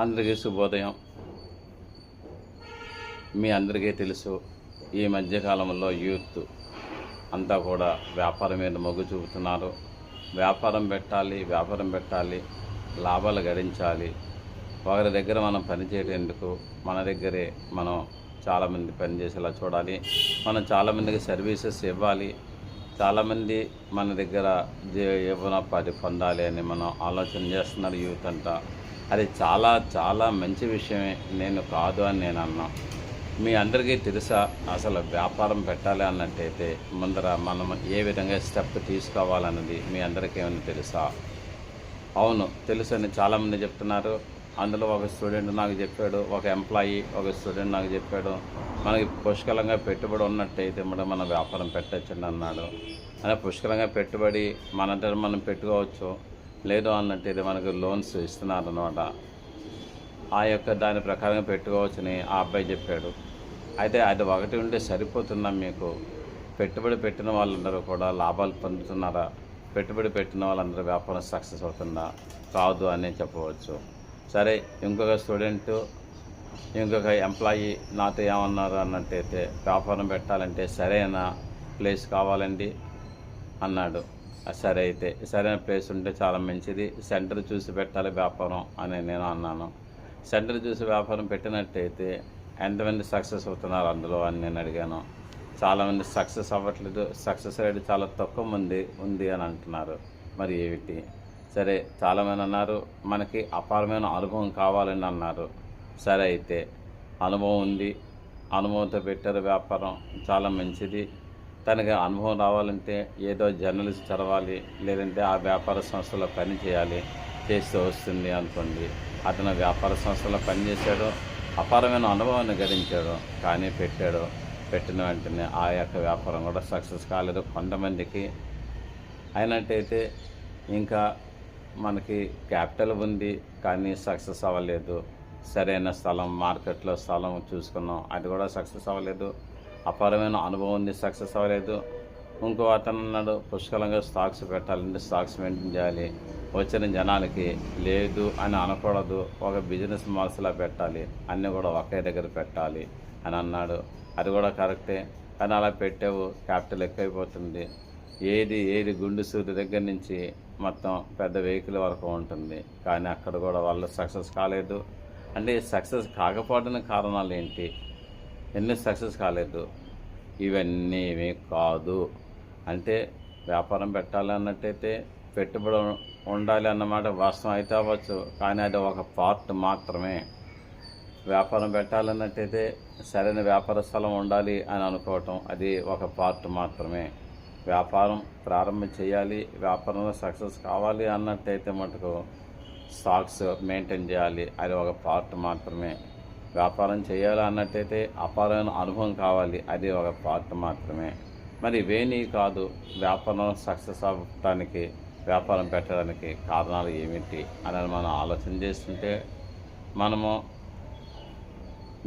అందరికీ శుభోదయం. మీ అందరికీ తెలుసు ఈ మధ్యకాలంలో యూత్ అంతా కూడా వ్యాపారం మీద మొగ్గు చూపుతున్నారు. వ్యాపారం పెట్టాలి వ్యాపారం పెట్టాలి లాభాలు గడించాలి. ఒకరి దగ్గర మనం పనిచేయటందుకు మన దగ్గరే మనం చాలామంది పనిచేసేలా చూడాలి. మనం చాలామందికి సర్వీసెస్ ఇవ్వాలి. చాలామంది మన దగ్గర జీవనోపాధి పొందాలి అని మనం ఆలోచన చేస్తున్నారు యూత్ అంతా. అది చాలా చాలా మంచి విషయమే. నేను కాదు అని నేను అన్నా. మీ అందరికీ తెలుసా అసలు వ్యాపారం పెట్టాలి అన్నట్టయితే ముందర మనం ఏ విధంగా స్టెప్ తీసుకోవాలన్నది మీ అందరికీ ఏమైనా తెలుసా? అవును తెలుసు అని చాలామంది చెప్తున్నారు. అందులో ఒక స్టూడెంట్ నాకు చెప్పాడు ఒక ఎంప్లాయీ ఒక స్టూడెంట్ నాకు చెప్పాడు మనకి పుష్కలంగా పెట్టుబడి ఉన్నట్టయితే మనం మన వ్యాపారం పెట్టచ్చండి అన్నాడు. అలా పుష్కలంగా పెట్టుబడి మనంతా మనం పెట్టుకోవచ్చు. లేదు అన్నట్టయితే మనకు లోన్స్ ఇస్తున్నారు అనమాట ఆ యొక్క దాని ప్రకారంగా పెట్టుకోవచ్చని ఆ అబ్బాయి చెప్పాడు. అయితే అది ఒకటి ఉంటే సరిపోతుందా మీకు? పెట్టుబడి పెట్టిన వాళ్ళందరూ కూడా లాభాలు పొందుతున్నారా? పెట్టుబడి పెట్టిన వాళ్ళందరూ వ్యాపారం సక్సెస్ అవుతుందా? కాదు అని చెప్పవచ్చు. సరే ఇంకొక స్టూడెంట్ ఇంకొక ఎంప్లాయీ నాతో ఏమన్నారు అన్నట్టయితే వ్యాపారం పెట్టాలంటే సరైన ప్లేస్ కావాలండి అన్నాడు. సరే అయితే సరైన ప్లేస్ ఉంటే చాలా మంచిది. సెంటర్ చూసి పెట్టాలి వ్యాపారం అని నేను అన్నాను. సెంటర్ చూసి వ్యాపారం పెట్టినట్టయితే ఎంతమంది సక్సెస్ అవుతున్నారు అందులో అని నేను అడిగాను. చాలామంది సక్సెస్ అవ్వట్లేదు. సక్సెస్ రేట్ చాలా తక్కువ మంది ఉంది అని అంటున్నారు. మరి ఏమిటి? సరే చాలామంది అన్నారు మనకి అపారమైన అనుభవం కావాలని అన్నారు. సరే అయితే అనుభవం ఉంది. అనుభవంతో పెట్టారు వ్యాపారం. చాలా మంచిది. తనకి అనుభవం రావాలంటే ఏదో జర్నలిస్ట్ చదవాలి లేదంటే ఆ వ్యాపార సంస్థలో పని చేయాలి చేస్తూ వస్తుంది అనుకోండి. అతను వ్యాపార సంస్థలో పనిచేశాడు అపారమైన అనుభవాన్ని గడించాడు కానీ పెట్టాడు పెట్టిన వెంటనే ఆ యొక్క వ్యాపారం కూడా సక్సెస్ కాలేదు కొంతమందికి. అయినట్టయితే ఇంకా మనకి క్యాపిటల్ ఉంది కానీ సక్సెస్ అవ్వలేదు. సరైన స్థలం మార్కెట్లో స్థలం చూసుకున్నాం అది కూడా సక్సెస్ అవ్వలేదు. అపారమైన అనుభవం ఉంది సక్సెస్ అవ్వలేదు. ఇంకో అతను అన్నాడు పుష్కలంగా స్టాక్స్ పెట్టాలంటే స్టాక్స్ మెయింటైన్ చేయాలి. వచ్చిన జనాలకి లేదు అని అనకూడదు ఒక బిజినెస్ మాల్స్లా పెట్టాలి అన్నీ కూడా ఒకే దగ్గర పెట్టాలి అని అన్నాడు. అది కూడా కరెక్టే కానీ అలా పెట్టావు క్యాపిటల్ ఎక్కువైపోతుంది. ఏది ఏది గుండు సూది దగ్గర నుంచి మొత్తం పెద్ద వెహికల్ వరకు ఉంటుంది. కానీ అక్కడ కూడా వాళ్ళు సక్సెస్ కాలేదు. అంటే సక్సెస్ కాకపోవడానికి కారణాలు ఏంటి? ఎన్ని సక్సెస్ కాలేదు. ఇవన్నీ ఏమీ కాదు. అంటే వ్యాపారం పెట్టాలన్నట్టయితే పెట్టుబడి ఉండాలి అన్నమాట వాస్తవం అయితే అవ్వచ్చు. కానీ అది ఒక పార్ట్ మాత్రమే. వ్యాపారం పెట్టాలన్నట్టయితే సరైన వ్యాపార స్థలం ఉండాలి అని అనుకోవటం అది ఒక పార్ట్ మాత్రమే. వ్యాపారం ప్రారంభం చేయాలి వ్యాపారంలో సక్సెస్ కావాలి అన్నట్టయితే మటుకు స్టాక్స్ మెయింటైన్ చేయాలి. అది ఒక పార్ట్ మాత్రమే. వ్యాపారం చేయాలా అన్నట్టయితే అపారమైన అనుభవం కావాలి. అది ఒక పార్ట్ మాత్రమే. మరి ఇవేనీ కాదు. వ్యాపారం సక్సెస్ అవ్వటానికి వ్యాపారం పెట్టడానికి కారణాలు ఏమిటి అని మనం ఆలోచన చేస్తుంటే మనము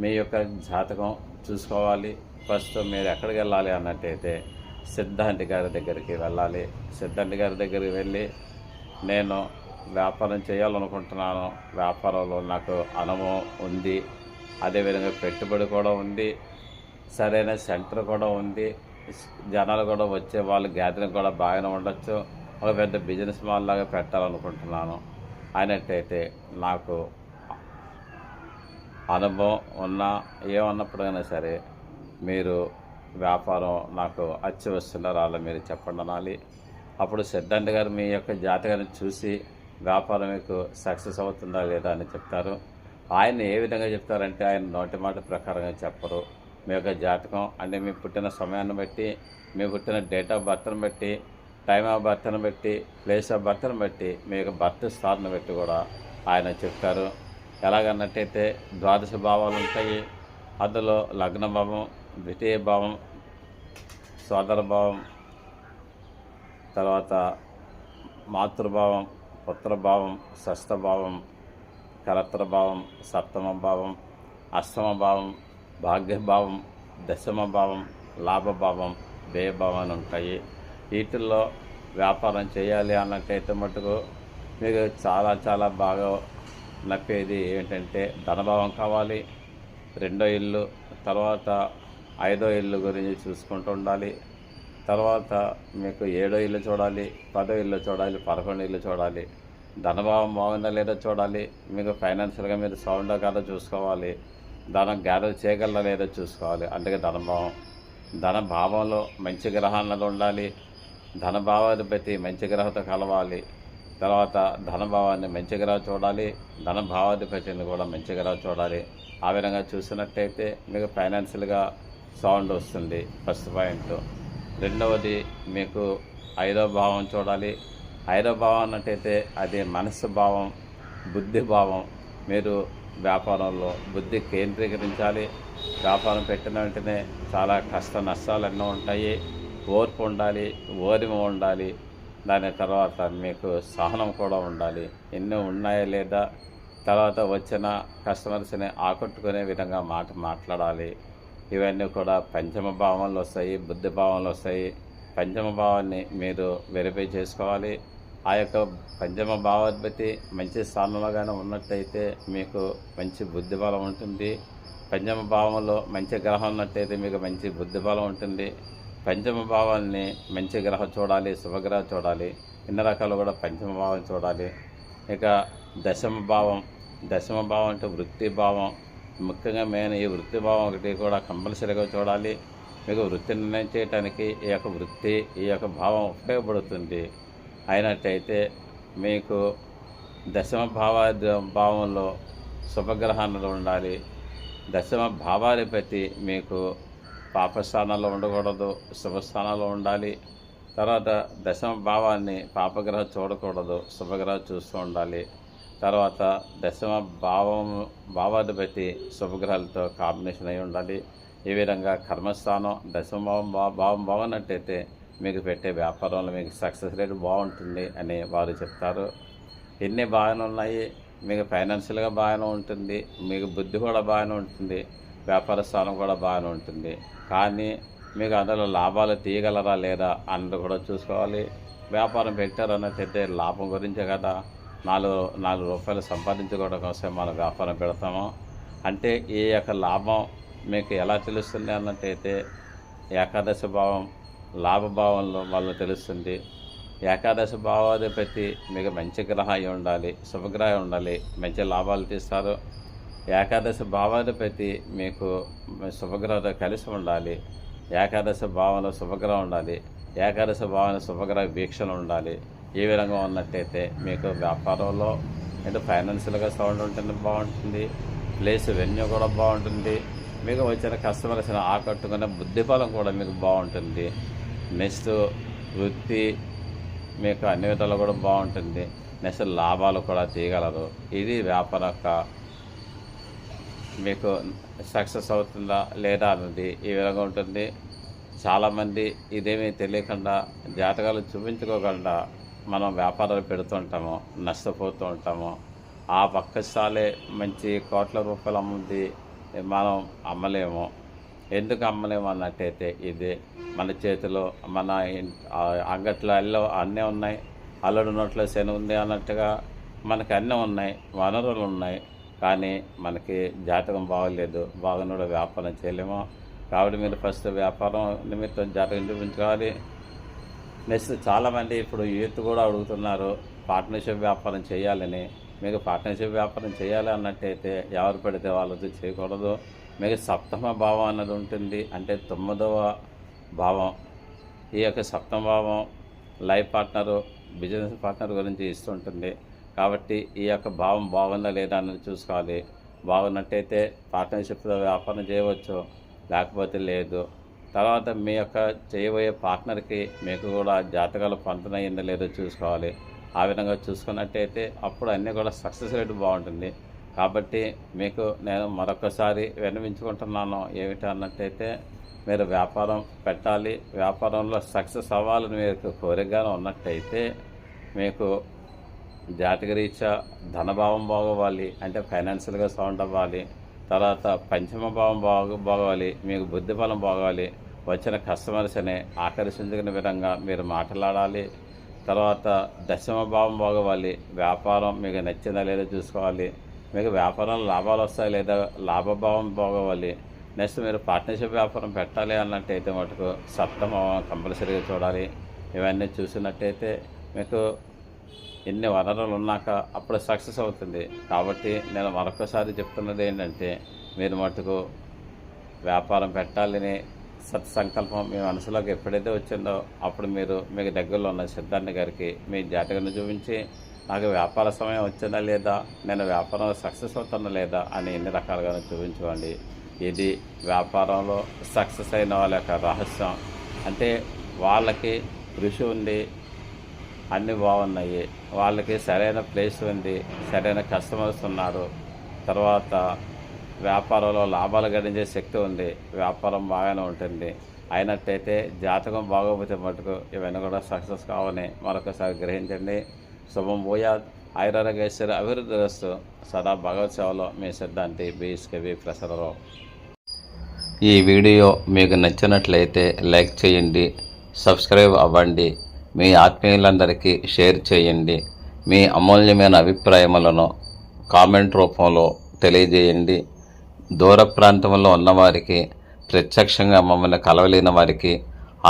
మీ యొక్క జాతకం చూసుకోవాలి. ఫస్ట్ మీరు ఎక్కడికి వెళ్ళాలి అన్నట్టయితే సిద్ధాంతి గారి దగ్గరికి వెళ్ళాలి. సిద్ధాంతి గారి దగ్గరికి వెళ్ళి నేను వ్యాపారం చేయాలనుకుంటున్నాను. వ్యాపారంలో నాకు అనుభవం ఉంది. అదేవిధంగా పెట్టుబడి కూడా ఉంది సరైన సెంటర్ కూడా ఉంది జనాలు కూడా వచ్చే వాళ్ళు గ్యాదరింగ్ కూడా బాగానే ఉండొచ్చు. ఒక పెద్ద బిజినెస్ మాల్ లాగా పెట్టాలనుకుంటున్నాను. అయినట్టయితే నాకు అనుభవం ఉన్నా ఏమన్నప్పుడైనా సరే మీరు వ్యాపారం నాకు అచ్చి వస్తున్నారు అలా మీరు చెప్పండి అనాలి. అప్పుడు సిద్ధాంత్ గారు మీ యొక్క జాతకాన్ని చూసి వ్యాపారం మీకు సక్సెస్ అవుతుందా లేదా అని చెప్తారు. ఆయన ఏ విధంగా చెప్తారంటే ఆయన నోటి మాట ప్రకారంగా చెప్పరు. మీ యొక్క జాతకం అంటే మీ పుట్టిన సమయాన్ని బట్టి మీ పుట్టిన డేట్ ఆఫ్ బర్త్ను బట్టి టైమ్ ఆఫ్ బర్త్ను బట్టి ప్లేస్ ఆఫ్ బర్త్ను బట్టి మీ యొక్క బర్త్ స్థాన్ని బట్టి కూడా ఆయన చెప్తారు. ఎలాగన్నట్టయితే ద్వాదశ భావాలు ఉంటాయి. అందులో లగ్న భావం ద్వితీయ భావం సోదర భావం తర్వాత మాతృభావం పుత్రభావం షష్ఠభావం కలత్రభావం సప్తమ భావం అష్టమ భావం భాగ్యభావం దశమ భావం లాభభావం వ్యయభావం అని ఉంటాయి. వీటిల్లో వ్యాపారం చేయాలి అన్నట్టయితే మటుకు మీకు చాలా చాలా బాగా నప్పేది ఏంటంటే ధనభావం కావాలి రెండో ఇల్లు తర్వాత ఐదో ఇల్లు గురించి చూసుకుంటూ ఉండాలి తర్వాత మీకు ఏడో ఇల్లు చూడాలి పదో ఇల్లు చూడాలి పదకొండు ఇల్లు చూడాలి ధనభావం బాగుందా లేదో చూడాలి. మీకు ఫైనాన్షియల్గా మీరు సౌండ్ కాదో చూసుకోవాలి. ధనం గ్యాదర్ చేయగలరా లేదో చూసుకోవాలి. అందుకే ధనభావం. ధన భావంలో మంచి గ్రహాలలో ఉండాలి. ధన భావాధిపతి మంచి గ్రహంతో కలవాలి. తర్వాత ధన భావాన్ని మంచి గ్రహం చూడాలి. ధన భావాధిపతిని కూడా మంచి గ్రహం చూడాలి. ఆ విధంగా చూసినట్టయితే మీకు ఫైనాన్షియల్గా సౌండ్ వస్తుంది. First point. రెండవది మీకు ఐదో భావం చూడాలి. ఐరభావం భావం అన్నట్టయితే అది మనస్సు భావం బుద్ధి భావం. మీరు వ్యాపారంలో బుద్ధి కేంద్రీకరించాలి. వ్యాపారం పెట్టిన వెంటనే చాలా కష్ట నష్టాలు ఎన్నో ఉంటాయి. ఓర్పు ఉండాలి ఓరిమ ఉండాలి. దాని తర్వాత మీకు సహనం కూడా ఉండాలి. ఎన్నో ఉన్నాయా లేదా? తర్వాత వచ్చిన కస్టమర్స్ని ఆకట్టుకునే విధంగా మాట మాట్లాడాలి. ఇవన్నీ కూడా పంచమ భావంలో వస్తాయి బుద్ధి భావంలో వస్తాయి. పంచమ భావాన్ని మీరు వెరిఫై చేసుకోవాలి. ఆ యొక్క పంచమ భావాధిపతి మంచి స్థానంలోగానే ఉన్నట్టయితే మీకు మంచి బుద్ధి బలం ఉంటుంది. పంచమ భావంలో మంచి గ్రహం ఉన్నట్టయితే మీకు మంచి బుద్ధి బలం ఉంటుంది. పంచమ భావాన్ని మంచి గ్రహం చూడాలి శుభగ్రహం చూడాలి ఇన్ని రకాలు కూడా పంచమ భావం చూడాలి. ఇక దశమ భావం దశమ భావం అంటే వృత్తి భావం. ముఖ్యంగా మెయిన్ ఈ వృత్తి భావం ఒకటి కూడా కంపల్సరీగా చూడాలి. మీకు వృత్తి నిర్ణయం చేయడానికి ఈ యొక్క వృత్తి ఈ యొక్క భావం ఉపయోగపడుతుంది. అయినట్టయితే మీకు దశమ భావ భావంలో శుభగ్రహణలు ఉండాలి. దశమ భావాధిపతి మీకు పాపస్థానాల్లో ఉండకూడదు శుభస్థానాల్లో ఉండాలి. తర్వాత దశమ భావాన్ని పాపగ్రహం చూడకూడదు శుభగ్రహం చూస్తూ ఉండాలి. తర్వాత దశమ భావం భావాధిపతి శుభగ్రహాలతో కాంబినేషన్ అయి ఉండాలి. ఈ విధంగా కర్మస్థానం దశమ భావం బా భావం బాగున్నట్టయితే మీకు పెట్టే వ్యాపారంలో మీకు సక్సెస్ రేట్ బాగుంటుంది అని వారు చెప్తారు. ఎన్ని బాగానే ఉన్నాయి మీకు ఫైనాన్షియల్గా బాగానే ఉంటుంది మీకు బుద్ధి కూడా బాగానే ఉంటుంది వ్యాపార స్థానం కూడా బాగానే ఉంటుంది. కానీ మీకు అందులో లాభాలు తీయగలరా లేదా అన్నది కూడా చూసుకోవాలి. వ్యాపారం పెట్టారన్నట్టయితే లాభం గురించే కదా. నాలుగు నాలుగు రూపాయలు సంపాదించుకోవడం కోసం మనం వ్యాపారం పెడతాము. అంటే ఈ యొక్క లాభం మీకు ఎలా తెలుస్తుంది అన్నట్టయితే ఏకాదశ భావం లాభభావంలో వాళ్ళు తెలుస్తుంది. ఏకాదశ భావాధిపతి మీకు మంచి గ్రహాయి ఉండాలి శుభగ్రహం ఉండాలి మంచి లాభాలు తీస్తారు. ఏకాదశ భావాధిపతి మీకు శుభగ్రహంతో కలిసి ఉండాలి ఏకాదశ భావంలో శుభగ్రహం ఉండాలి ఏకాదశ భావన శుభగ్రహ వీక్షణ ఉండాలి. ఈ విధంగా ఉన్నట్టయితే మీకు వ్యాపారంలో అంటే ఫైనాన్షియల్గా సౌండ్ ఉంటుంది బాగుంటుంది ప్లేస్ వెన్యూ కూడా బాగుంటుంది మీకు వచ్చిన కస్టమర్స్ని ఆకట్టుకునే బుద్ధిబలం కూడా మీకు బాగుంటుంది. నెక్స్ట్ వృత్తి మీకు అన్ని విధాలు కూడా బాగుంటుంది. నెక్స్ట్ లాభాలు కూడా తీయగలరు ఇది వ్యాపార యొక్క మీకు సక్సెస్ అవుతుందా లేదా అన్నది ఈ విధంగా ఉంటుంది. చాలామంది ఇదేమీ తెలియకుండా జాతకాలు చూపించుకోకుండా మనం వ్యాపారాలు పెడుతుంటాము నష్టపోతూ ఉంటాము. ఆ పక్క సాలే మంచి కోట్ల రూపాయలు అమ్ముంది మనం అమ్మలేము. ఎందుకు అమ్మలేము అన్నట్టయితే ఇది మన చేతిలో మన అంగట్లో అల్లో అన్నీ ఉన్నాయి. అల్లుడు నోట్లో శని ఉంది అన్నట్టుగా మనకి అన్నీ ఉన్నాయి వనరులు ఉన్నాయి. కానీ మనకి జాతకం బాగలేదు బాగున్నాడు వ్యాపారం చేయలేము. కాబట్టి మీరు ఫస్ట్ వ్యాపారం నిమిత్తం జాతకం చూపించుకోవాలి. నెక్స్ట్ చాలామంది ఇప్పుడు యూత్ కూడా అడుగుతున్నారు పార్ట్నర్షిప్ వ్యాపారం చేయాలని. మీకు పార్ట్నర్షిప్ వ్యాపారం చేయాలి అన్నట్టయితే ఎవరు పెడితే వాళ్ళతో చేయకూడదు. మీకు సప్తమ భావం అన్నది ఉంటుంది అంటే తొమ్మిదవ భావం. ఈ యొక్క సప్తమ భావం లైఫ్ పార్ట్నరు బిజినెస్ పార్ట్నర్ గురించి ఇస్తుంటుంది కాబట్టి ఈ యొక్క భావం బాగుందా లేదా అని చూసుకోవాలి. బాగున్నట్టయితే పార్ట్నర్షిప్లో వ్యాపారం చేయవచ్చు లేకపోతే లేదు. తర్వాత మీ యొక్క చేయబోయే పార్ట్నర్కి మీకు కూడా జాతకాలు పంతనయ్యిందో లేదో చూసుకోవాలి. ఆ విధంగా చూసుకున్నట్టయితే అప్పుడు అన్నీ కూడా సక్సెస్ రేట్ బాగుంటుంది. కాబట్టి మీకు నేను మరొకసారి విన్నవించుకుంటున్నాను. ఏమిటి అన్నట్టయితే మీరు వ్యాపారం పెట్టాలి వ్యాపారంలో సక్సెస్ అవ్వాలని మీకు కోరికగానే ఉన్నట్టయితే మీకు జాతకరీత్యా ధనభావం బాగోవాలి అంటే ఫైనాన్షియల్గా సౌండ్ అవ్వాలి తర్వాత పంచమ భావం బాగు బాగోవాలి మీకు బుద్ధి బలం బాగోవాలి వచ్చిన కస్టమర్స్ని ఆకర్షించుకునే విధంగా మీరు మాట్లాడాలి తర్వాత దశమ భావం బాగోవాలి వ్యాపారం మీకు నచ్చిందా లేదో చూసుకోవాలి మీకు వ్యాపారంలో లాభాలు వస్తాయి లేదా లాభభావం బాగోవాలి నెక్స్ట్ మీరు పార్ట్నర్షిప్ వ్యాపారం పెట్టాలి అన్నట్టయితే మటుకు సప్తమ కంపల్సరీగా చూడాలి. ఇవన్నీ చూసినట్టయితే మీకు ఎన్ని వనరులు ఉన్నాక అప్పుడు సక్సెస్ అవుతుంది. కాబట్టి నేను మరొకసారి చెప్తున్నది ఏంటంటే మీరు మటుకు వ్యాపారం పెట్టాలని సత్సంకల్పం మీ మనసులోకి ఎప్పుడైతే వచ్చిందో అప్పుడు మీరు మీకు దగ్గరలో ఉన్న సిద్ధార్థ గారికి మీ జాతకను చూపించి నాకు వ్యాపార సమయం వచ్చిందా లేదా నేను వ్యాపారంలో సక్సెస్ అవుతున్నా లేదా అని ఎన్ని రకాలుగా చూపించుకోండి. ఇది వ్యాపారంలో సక్సెస్ అయిన వాళ్ళ యొక్క రహస్యం. అంటే వాళ్ళకి కృషి ఉంది అన్నీ బాగున్నాయి. వాళ్ళకి సరైన ప్లేస్ ఉంది సరైన కస్టమర్స్ ఉన్నారు. తర్వాత వ్యాపారంలో లాభాలు గడించే శక్తి ఉంది వ్యాపారం బాగానే ఉంటుంది. అయినట్టయితే జాతకం బాగోపోతే మటుకు ఇవన్నీ కూడా సక్సెస్ కావని మరొకసారి గ్రహించండి. శుభం పోయా ఐరారగేశ్వర అభివృద్ధి రస్తు సదా భగవత్ సేవలో మీ సిద్ధాంతి బీఎస్కేవి ప్రసరరావు ఈ వీడియో మీకు నచ్చినట్లయితే లైక్ చేయండి సబ్స్క్రైబ్ అవ్వండి మీ ఆత్మీయులందరికీ షేర్ చేయండి మీ అమూల్యమైన అభిప్రాయములను కామెంట్ రూపంలో తెలియజేయండి. దూర ప్రాంతంలో ఉన్నవారికి ప్రత్యక్షంగా మమ్మల్ని కలవలేని వారికి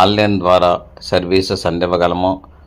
ఆన్లైన్ ద్వారా services అందివ్వగలము.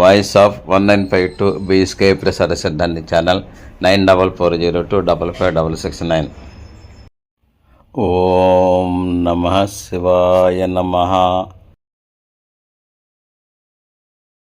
voice of one nine five two BSK Prasada సిద్ధాంతి channel nine double four zero two double five double six nine. ఓం నమ శివాయ నమ.